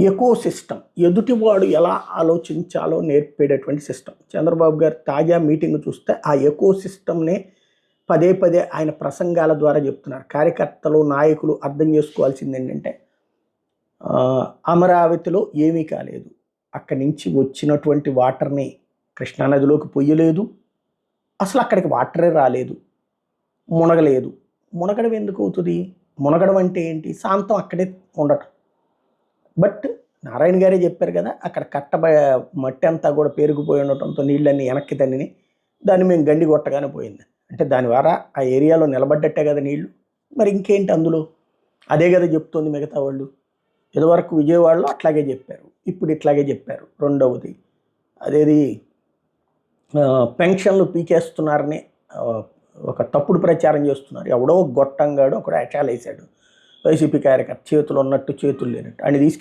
Eco system ఎదుటివాడు ఎలా ఆలోచించాలో నేర్పేటటువంటి system. Chandrababu గారు తాజా మీటింగ్ చూస్తే ఆ ఎకో సిస్టమ్నే పదే పదే ఆయన ప్రసంగాల ద్వారా చెప్తున్నారు. కార్యకర్తలు నాయకులు అర్థం చేసుకోవాల్సింది ఏంటంటే అమరావతిలో ఏమీ కాలేదు. అక్కడి నుంచి వచ్చినటువంటి వాటర్ని కృష్ణానదిలోకి పొయ్యలేదు. అసలు అక్కడికి వాటరే రాలేదు. మునగలేదు. మునగడం ఎందుకు అవుతుంది? మునగడం అంటే ఏంటి? శాంతం అక్కడే ఉండటం. బట్ నారాయణ గారే చెప్పారు కదా అక్కడ కట్ట మట్టి అంతా కూడా పేరుకుపోయి ఉండటంతో నీళ్ళన్నీ వెనక్కి తన్నిని దాన్ని మేము గండి కొట్టగానే పోయింది. అంటే దాని ద్వారా ఆ ఏరియాలో నిలబడ్డట్టే కదా నీళ్ళు మరి ఇంకేంటి అందులో? అదే కదా చెప్తోంది మిగతా వాళ్ళు. ఇదివరకు విజయవాడలో అట్లాగే చెప్పారు. ఇప్పుడు ఇట్లాగే చెప్పారు. రెండవది అదేది పెన్షన్లు పీకేస్తున్నారని ఒక తప్పుడు ప్రచారం చేస్తున్నారు. ఎవడో గొట్టంగాడు ఒకడు అటాల్ వేసాడు వైసీపీ కార్యకర్త చేతులు ఉన్నట్టు చేతులు లేనట్టు. అని తీసుకు